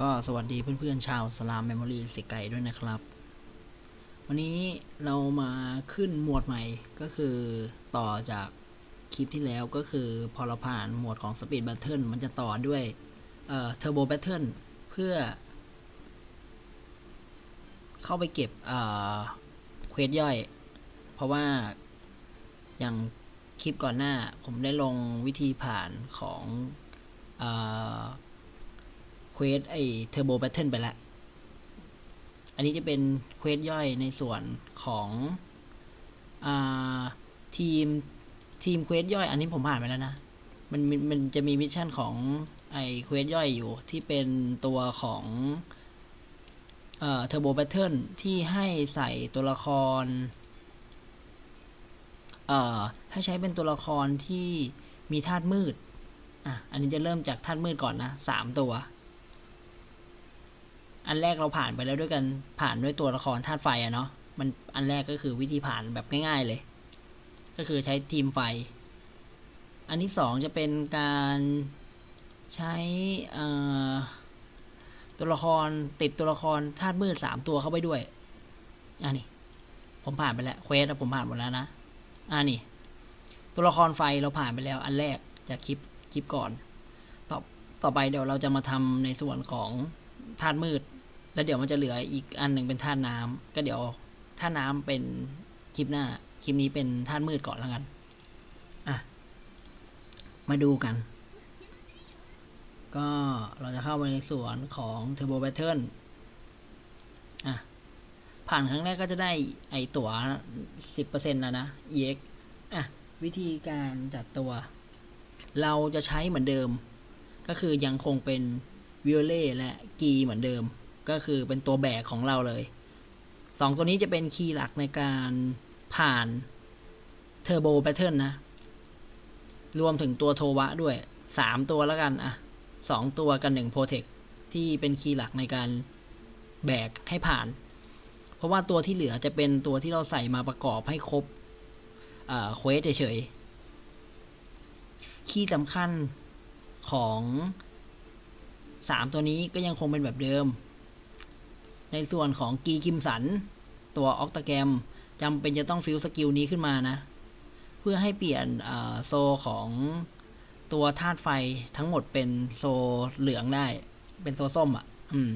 ก็สวัสดีเพื่อนๆชาวสลามเมมโมรีสิไกด้วยนะครับ วันนี้เรามาขึ้นหมวดใหม่ก็คือต่อจากคลิปที่แล้วก็คือพอเราผ่านหมวดของ Speed Battle มันจะต่อด้วยเอ่อ Turbo Battle เพื่อ เข้าไปเก็บเอ่อเควสย่อย เพราะว่าอย่างคลิปก่อนหน้าผมได้ลงวิธีผ่านของเอ่อ เควสไอเทอร์โบแบทเทิลไปแล้ว อันนี้จะเป็นเควสย่อยในส่วนของอทีมทีมเควสย่อย อันนี้ผมผ่านไปแล้วนะ มันมันจะมีมิชชั่นของไอเควสย่อยอยู่ที่เป็นตัวของเทอร์โบแบทเทิลที่ให้ใส่ตัวละคร เอ่อ ให้ใช้เป็นตัวละครที่มีธาตุมืด อะ อันนี้จะเริ่มจากธาตุมืดก่อนนะสามตัว อันแรกเราผ่านไปแล้วด้วยกันผ่านด้วยตัวละครธาตุไฟอะเนาะมันอันแรกก็คือวิธีผ่านแบบง่าย ๆเลย ก็คือใช้ทีมไฟ อันที่สองจะเป็นการใช้ตัวละครติดตัวละครธาตุมืดสามตัวเข้าไปด้วยอันนี้ผมผ่านไปแล้วเควสผมผ่านหมดแล้วนะอันนี้ตัวละครไฟเราผ่านไปแล้ว อันแรกจากคลิปคลิปก่อน ต่อต่อไปเดี๋ยวเราจะมาทำในส่วนของธาตุมืด แล้วเดี๋ยวมันจะเหลืออีกอันหนึ่งเป็นธาตุน้ำก็เดี๋ยวธาตุน้ำเป็นคลิปหน้า คลิปนี้เป็นธาตุมืดก่อนแล้วกัน อะ มาดูกัน ก็เราจะเข้าไปในส่วนของ Turbo Battle อะ ผ่านครั้งแรกก็จะได้ไอตั๋ว 10%แล้วนะ EX อะ วิธีการจัดตัว เราจะใช้เหมือนเดิม ก็คือยังคงเป็นวิโอเล่และกีเหมือนเดิม ก็คือเป็นตัวแบกของเราเลยสองตัวนี้จะเป็นคีย์หลักในการผ่านเทอร์โบแพทเทิร์นนะ รวมถึงตัวโทวะด้วยสามตัวแล้วกันอะสองตัวกันหนึ่งโปรเทคที่เป็นคีย์หลักในการแบกให้ผ่าน เพราะว่าตัวที่เหลือจะเป็นตัวที่เราใส่มาประกอบให้ครบเควสเฉยๆ คีย์สำคัญของสามตัวนี้ก็ยังคงเป็นแบบเดิม ในส่วนของกีคิมสัน ตัวออกตาแกรมจำเป็นจะต้องฟิลสกิลนี้ขึ้นมานะ เพื่อให้เปลี่ยนโซของตัวธาตุไฟทั้งหมดเป็นโซเหลืองได้ เป็นโซส้มอะ่ะ อืม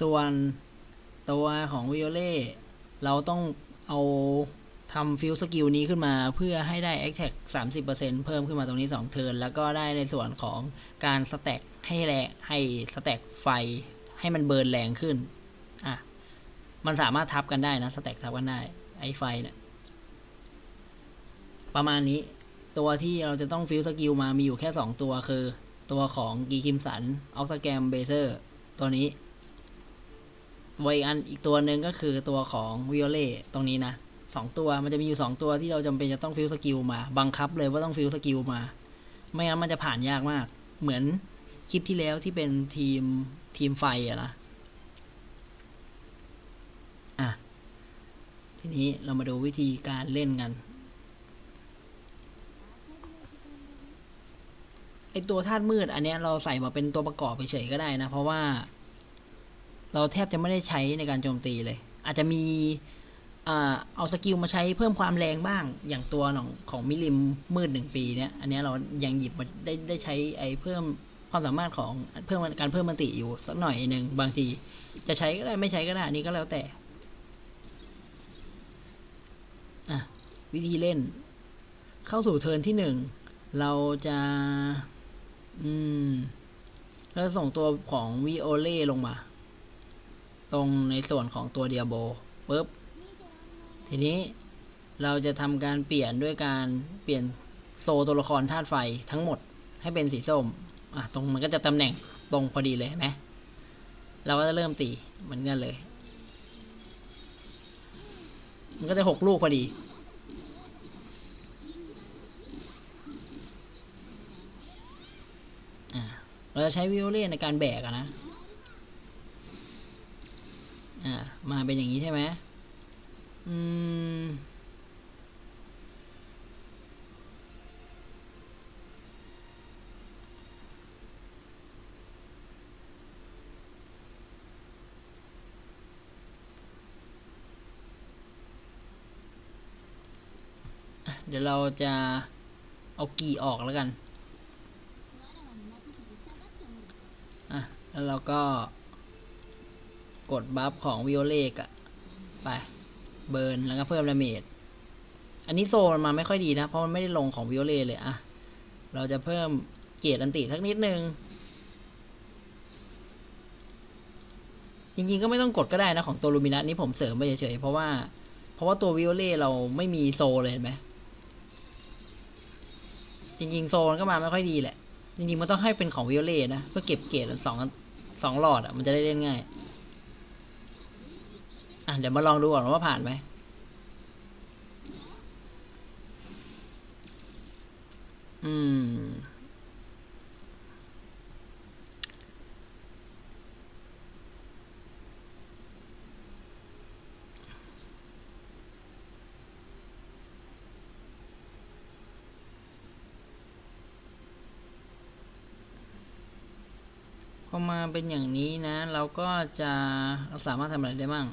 ส่วนตัวของวิโอเล่ เราต้องเอา ทำฟิลสกิลนี้ขึ้นมาเพื่อให้ได้ a อ t แท็ก30%เพิ่มขึ้นมาตรงนี้ 2 เทิร์นแล้วก็ได้ในส่วนของการสแต็กให้แรงให้สแต็กไฟให้มันเบิร์นแรงขึ้นอะมันสามารถทับกันได้นะสแต็กทับกันได้ไอ้ไฟเนะี่ยประมาณนี้ตัวที่เราจะต้องฟิลสกิลมามีอยู่แค่ 2 ตัวคือ ตัวของกีคิมสันออกซแกมเบเซอร์ตัวนี้ตัวอีกอันอีกตัวหนึ่งก็คือตัวของวิโอเล่ตรงนี้นะ สองตัวมันจะมีอยู่สองตัวที่เราจำเป็นจะต้องฟิลสกิลมา บังคับเลยว่าต้องฟิลสกิลมา ไม่งั้นมันจะผ่านยากมาก เหมือนคลิปที่แล้วที่เป็นทีมทีมไฟอะนะอะ ทีนี้เรามาดูวิธีการเล่นกันไอตัวธาตุมืดอันเนี้ยเราใส่มาเป็นตัวประกอบเฉยก็ได้นะ เพราะว่า เราแทบจะไม่ได้ใช้ในการโจมตีเลย อาจจะมี เอาสกิลมาใช้เพิ่มความแรงบ้าง อย่างตัวของของมิลิมมืดหนึ่งปีเนี่ย อันนี้เรายังหยิบมาได้ได้ใช้ไอ้เพิ่มความสามารถของเพิ่มการเพิ่มมันติอยู่สักหน่อยหนึ่งบางที จะใช้ก็ได้ไม่ใช้ก็ได้อันนี้ก็แล้วแต่อะวิธีเล่น เข้าสู่เทิร์นที่หนึ่งเราจะ อืมเราส่งตัวของวิโอเล่ลงมา ตรงในส่วนของตัวเดียโบปุ๊บ ทีนี้เราจะทำการเปลี่ยนด้วยการเปลี่ยนโซตัวละครธาตุไฟทั้งหมดให้เป็นสีส้ม อะ ตรงมันก็จะตำแหน่งตรงพอดีเลยไหมเราก็จะเริ่มตีเหมือนกันเลย มันก็จะหกลูกพอดีอะเราจะใช้วิโอเล่ในการแบกอะนะ อ่า มาเป็นอย่างนี้ใช่ไหม เดี๋ยวเราจะเอากี่ออกแล้วกันแล้วเราก็กดบัฟของวิโอเลกอะไป เบิร์นแล้วก็เพิ่มดาเมจอันนี้โซนมาไม่ค่อยดีนะ เพราะมันไม่ได้ลงของวิโอเลเลยอะเราจะเพิ่มเกียรติอันติสักนิดนึง จริงๆก็ไม่ต้องกดก็ได้นะของตัวลูมินัสนี่ผมเสริมไปเฉยๆเพราะว่า เพราะว่าตัววิโอเล่เราไม่มีโซเลยเห็นไหมจริงๆ โซนก็มาไม่ค่อยดีแหละ จริงๆ มันต้องให้เป็นของวิโอเล่นะ เพื่อเก็บเกรดสองสองหลอดอะมันจะได้เล่นง่าย อะเดี๋ยวมาลองดูก่อนว่าผ่านไหมอืม พอมาเป็นอย่างนี้นะ เราก็จะเราสามารถทำอะไรได้บ้าง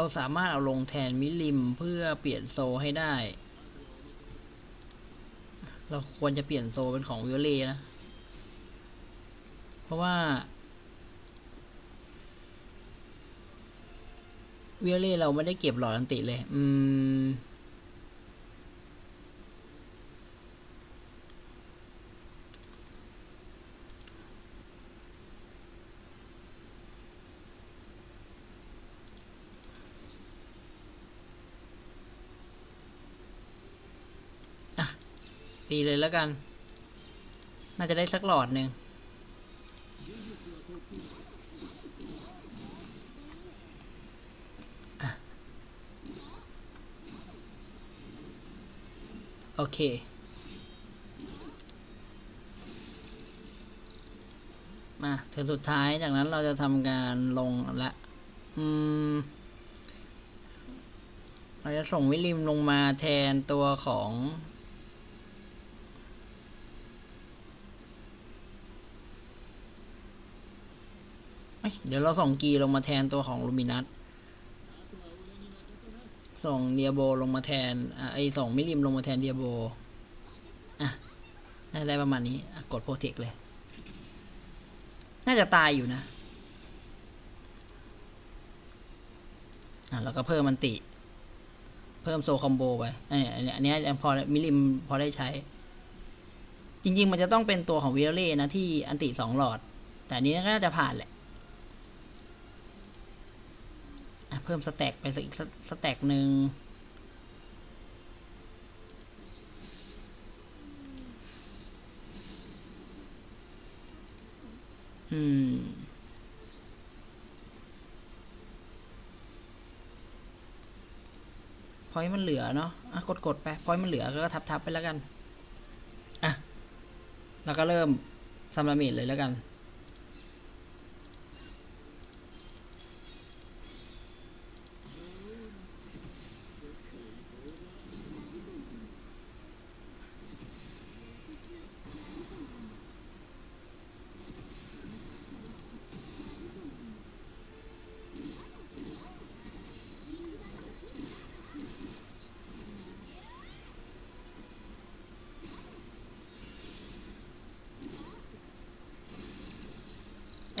เราสามารถเอาลงแทนมิลลิมเพื่อเปลี่ยนโซให้ได้ เราควรจะเปลี่ยนโซเป็นของวิโอเล่นะ เพราะว่าวิโอเล่เราไม่ได้เก็บหลอดอันติเลย อืม ตีเลยแล้วกัน น่าจะได้สักหลอดหนึ่งโอเค มาถึงสุดท้ายจากนั้นเราจะทำการลงละอืม เราจะส่งวิลิมลงมาแทนตัวของ เดี๋ยวเราส่งกีลงมาแทนตัวของลูมินัสส่งเดียโบลงมาแทนอไอส่งมิลิมลงมาแทนเดียโบอะได้ประมาณนี้กดโปรเทคเลย น่าจะตายอยู่นะอะแล้วก็เพิ่มมันติ เพิ่มโซคอมโบไปอันนี้อันนี้ยพอมิลิมพอได้ใช้ จริง ๆ มันจะต้องเป็นตัวของวิโอเล่นะที่อันติสองหลอด แต่อันนี้ก็น่าจะผ่านแหละ อะ เพิ่มสแต็กไปสักอีกสักสแต็กหนึ่งอืม พอยมันเหลือเนาะอะกดกดไป พอยมันเหลือก็ทับทับไปแล้วกัน อะ แล้วก็เริ่มซัมรามิดเลยแล้วกัน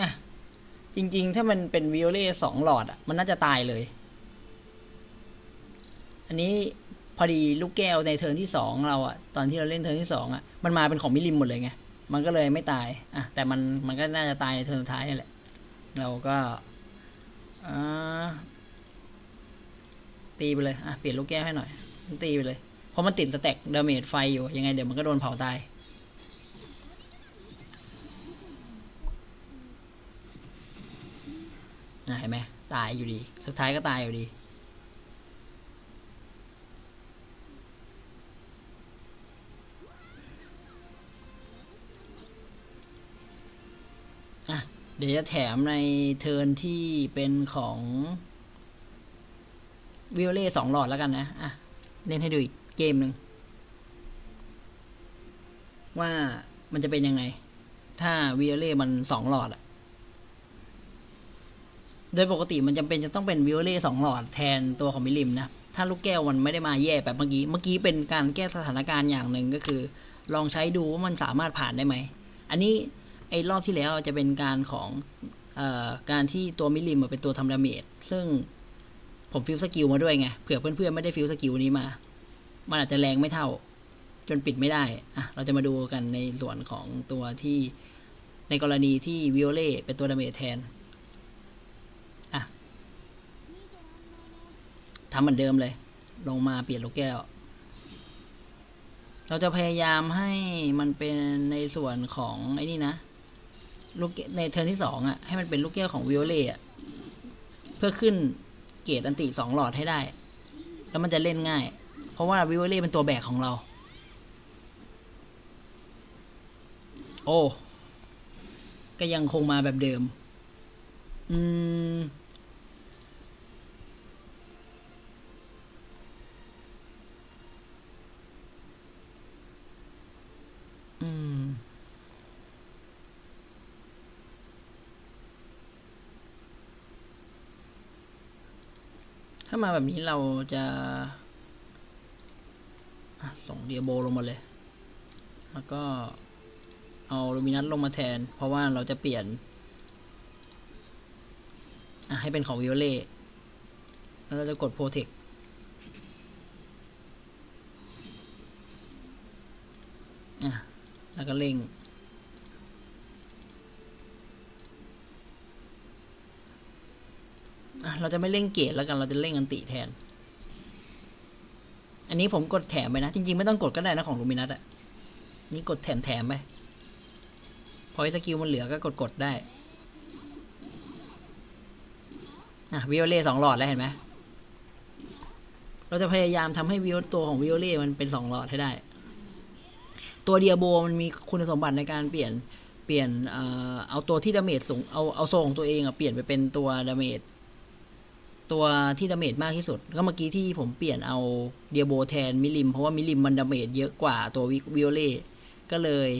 อะ จริง ๆ ถ้ามันเป็นวิโอเล่สองหลอดอะ มันน่าจะตายเลย อันนี้พอดีลูกแก้วในเทิร์นที่สองเราอะ ตอนที่เราเล่นเทิร์นที่สองอะ มันมาเป็นของมิลิมหมดเลยไง มันก็เลยไม่ตาย อะ แต่มันมันก็น่าจะตายในเทิร์นสุดท้ายนี่แหละ เราก็อ่าตีไปเลย อะ เปลี่ยนลูกแก้วให้หน่อย ตีไปเลย เพราะมันติดสแต็กดาเมจไฟอยู่ ยังไงเดี๋ยวมันก็โดนเผาตาย นะเห็น ไหมตายอยู่ดี สุดท้ายก็ตายอยู่ดี อะ เดี๋ยวจะแถมในเทิร์นที่เป็นของวิโอเล่สองหลอดแล้วกันนะ อะ เล่นให้ดูอีกเกมหนึ่ง ว่ามันจะเป็นยังไง ถ้าวิโอเล่มันสองหลอดอะ โดยปกติมันจำเป็นจะต้องเป็นวิโอเล่สองหลอดแทนตัวของมิลลิมนะ ถ้าลูกแก้วมันไม่ได้มาแย่แบบเมื่อกี้ เมื่อกี้เป็นการแก้สถานการณ์อย่างหนึ่งก็คือ ลองใช้ดูว่ามันสามารถผ่านได้ไหม อันนี้ไอ้รอบที่แล้วจะเป็นการของเอ่อการที่ตัวมิลลิมเป็นตัวทำดาเมจ ซึ่งผมฟิลสกิลมาด้วยไง เผื่อเพื่อนๆไม่ได้ฟิลสกิลนี้มา มันอาจจะแรงไม่เท่า จนปิดไม่ได้อะเราจะมาดูกันในส่วนของตัวที่ในกรณีที่วิโอเล่เป็นตัวดาเมจแทน อะ ทำเหมือนเดิมเลย ลงมาเปลี่ยนลูกแก้ว เราจะพยายามให้มันเป็นในส่วนของไอ้นี่นะ ลูกในเทิร์นที่สองอะ ให้มันเป็นลูกแก้วของวิโอเล่อะเพื่อขึ้นเกรดอันติสองหลอดให้ได้ แล้วมันจะเล่นง่าย เพราะว่าวิโอเล่เป็นตัวแบกของเรา โอ้ ก็ยังคงมาแบบเดิม อืม ถ้ามาแบบนี้เราจะส่งเดียโบลงมาเลย แล้วก็เอาลูมินัสลงมาแทน เพราะว่าเราจะเปลี่ยน ให้เป็นของวิโอเล่ แล้วเราจะกดโปรเทคแล้วก็เร่ง อะ เราจะไม่เร่งเกตแล้วกันเราจะเร่งอันติแทน อันนี้ผมกดแถมไปนะ จริง ๆ ไม่ต้องกดก็ได้นะของลูมินัสอะนี่กดแถมแถมไปพอไอสกิลมันเหลือก็กดกดได้อะวิโอเล่สองหลอดแล้วเห็นไหมเราจะพยายามทำให้วิโอตัวของวิโอเล่มันเป็นสองหลอดให้ได้ ตัวเดียโบมันมีคุณสมบัติในการเปลี่ยนเปลี่ยน เอ่อ เอาตัวที่ดาเมจสูง เอา เอาโซของตัวเองอะเปลี่ยนไปเป็นตัวดาเมจ ตัวที่ดาเมจมากที่สุด ก็เมื่อกี้ที่ผมเปลี่ยนเอาเดียโบแทนมิลิม เพราะว่ามิลิมมันดาเมจเยอะกว่าตัววิโอเล่ก็เลย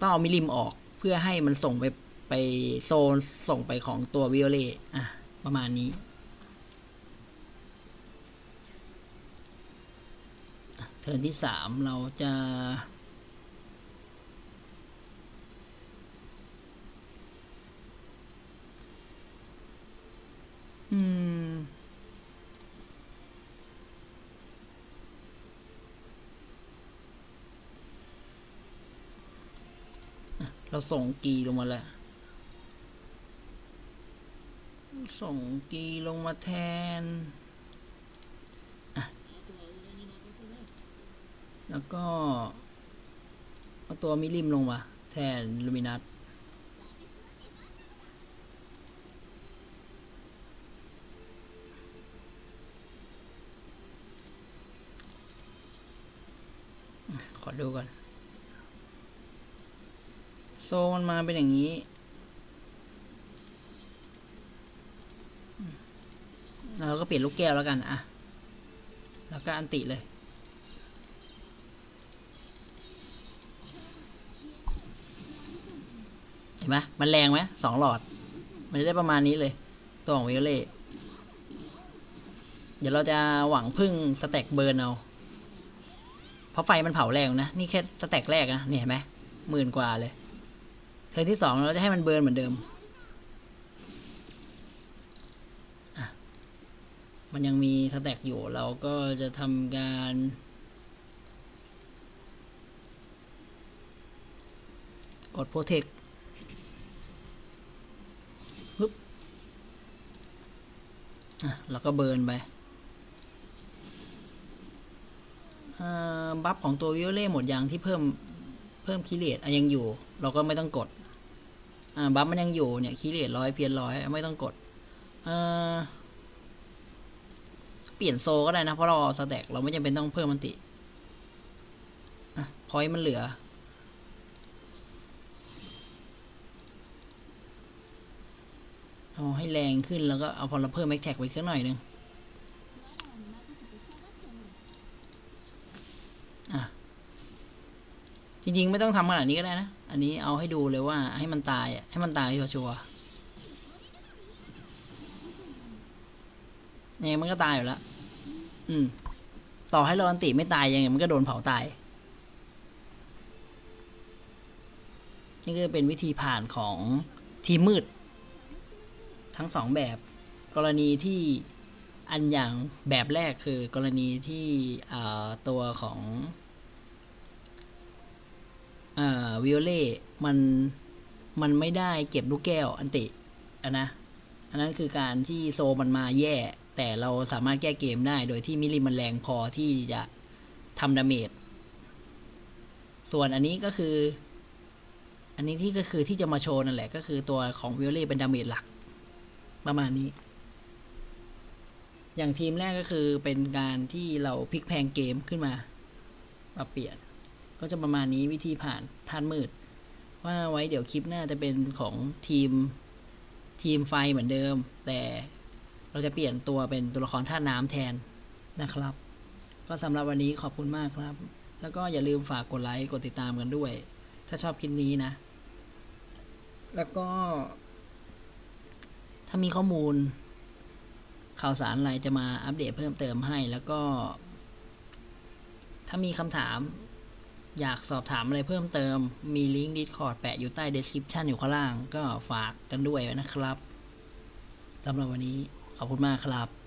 ต้องเอามิลิมออกเพื่อให้มันส่งไปไปโซนส่งไปของตัววิโอเล่อะประมาณนี้ เทิร์นที่สามเราจะ อืม เราส่งกีลงมาแล้ว ส่งกีลงมาแทน แล้วก็ เอาตัวมิลิมลงมา แทนลูมินัสอะขอ ดูก่อน โซมันมาเป็นอย่างนี้ เราก็เปลี่ยนลูกแก้วแล้วกันอะ แล้วก็อันติเลย เห็นไหมมันแรงไหมสองหลอด มันจะได้ประมาณนี้เลย ตัวของวิโอเล่เดี๋ยวเราจะหวังพึ่งสแต็กเบิร์นเอา เพราะไฟมันเผาแรงนะ นี่แค่สแต็กแรกนะนี่เห็นไหมหมื่นกว่าเลย เทิร์ที่สองเราจะให้มันเบิร์นเหมือนเดิมมันยังมีสแต็กอยู่เราก็จะทำการกดโปรเทคปึ๊บ อะ แล้วก็เบิร์นไปอ่า บัฟของตัววิโอเล่หมดยังที่เพิ่มเพิ่มคีเลตยังอยู่ เราก็ไม่ต้องกดบัฟมันยังอยู่เนี่ยคีเลตร้อยเพียนร้อยไม่ต้องกดเเปลี่ยนโซก็ได้นะ เพราะเราเอาสแต็กเราไม่จำเป็นต้องเพิ่มมันติอพอยมันเหลือเอาให้แรงขึ้นแล้วก็เอาพอเราเพิ่มแม็กแท็กไปสักหน่อยหนึ่งอะ จริง ๆ ไม่ต้องทำขนาดนี้ก็ได้นะ อันนี้เอาให้ดูเลยว่าให้มันตายอะให้มันตายชัวร์ยังไงมันก็ตายอยู่แล้ว อืม ต่อให้เราอันติไม่ตายยังไงมันก็โดนเผาตาย นี่ก็เป็นวิธีผ่านของทีมมืด ทั้งสองแบบ กรณีที่อันอย่างแบบแรกคือกรณีที่ตัวของ วิโอเล่มันมันไม่ได้เก็บลูกแก้วอันติอะนะ อันนั้นคือการที่โซมันมาแย่ แต่เราสามารถแก้เกมได้โดยที่มิลลิมันแรงพอที่จะทำดาเมจส่วนอันนี้ก็คือ อันนี้ที่ก็คือที่จะมาโชว์นั่นแหละก็คือตัวของวิโอเล่เป็นดาเมจหลัก ประมาณนี้ อย่างทีมแรกก็คือเป็นการที่เราพลิกแพลงเกมขึ้นมามาเปลี่ยน ก็จะประมาณนี้วิธีผ่านท่านมืด ว่าไว้เดี๋ยวคลิปหน้าจะเป็นของทีมทีมไฟเหมือนเดิม แต่เราจะเปลี่ยนตัวเป็นตัวละครท่าน้ำแทนนะครับ ก็สำหรับวันนี้ขอบคุณมากครับ แล้วก็อย่าลืมฝากกดไลค์กดติดตามกันด้วย ถ้าชอบคลิปนี้นะ แล้วก็ ถ้ามีข้อมูล ข่าวสารอะไรจะมาอัปเดตเพิ่มเติมให้ แล้วก็ ถ้ามีคำถาม อยากสอบถามอะไรเพิ่มเติม มีลิงก์ Discord แปะอยู่ใต้ description อยู่ข้างล่าง ก็ฝากกันด้วยนะครับสำหรับวันนี้ขอบคุณมากครับ